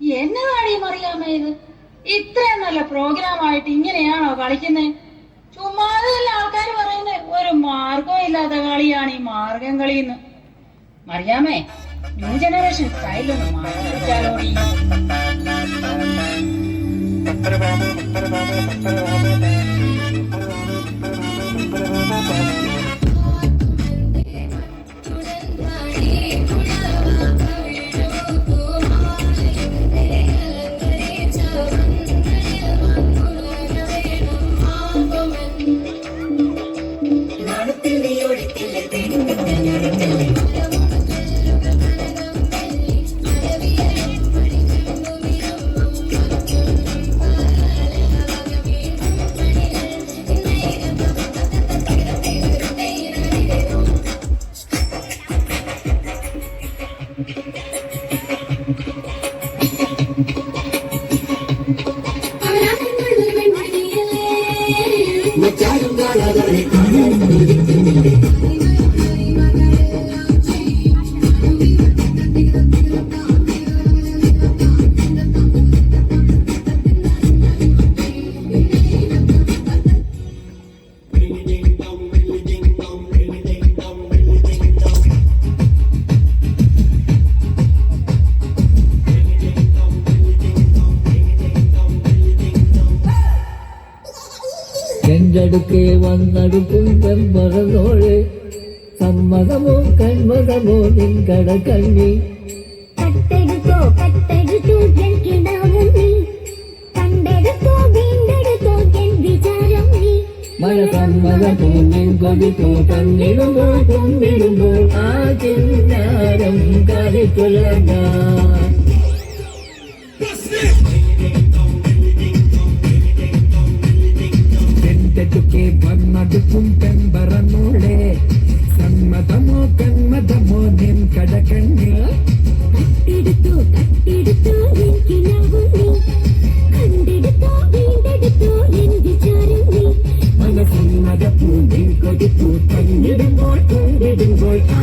എന്നതാണീ മറിയാമേ ഇത് ഇത്രയും നല്ല പ്രോഗ്രാം ആയിട്ട് ഇങ്ങനെയാണോ കളിക്കുന്നത് ചുമ്മാതെ ആൾക്കാർ പറയുന്നത് ഒരു മാർഗവും ഇല്ലാത്ത കളിയാണ് ഈ മാർഗം കളിയെന്ന് മറിയാമേ ന്യൂ ജനറേഷൻ സ്റ്റൈലൊന്ന് മാറ്റി Ba-ba-da-ba-ba, ba-ba-da-ba-ba, ba-ba-da-ba-ba. ああ。எங்கடுக்கே வந்தடுக்கும் பெம்பரதோடு சம்மதமோ கண்மதமோ நின் கட கண்ணி கட்டெடுத்தோ கட்டெடுத்தோ என் கிடாவும் நீ கண்டெடுத்தோ வீண்டெடுத்தோ என் விசாரம் நீ மழ சம்மதமோ நின் கொடிக்கோ கண்ணிடுமோ கொம்பிடுமோ ஆ சின்னாரம் கதை கொள்ளகா കൺപറന്നോളെ സമ്മതമോ കന്മതമോ നിൻ കടകണ്ണിൽ? കട്ടെടുത്തു കട്ടെടുത്തു മനസ്സമ്മത പൂന്തിൽ കൊതിപ്പൂ കണ്ണിടുമ്പോൾ കൊണ്ടിടുമ്പോൾ ആ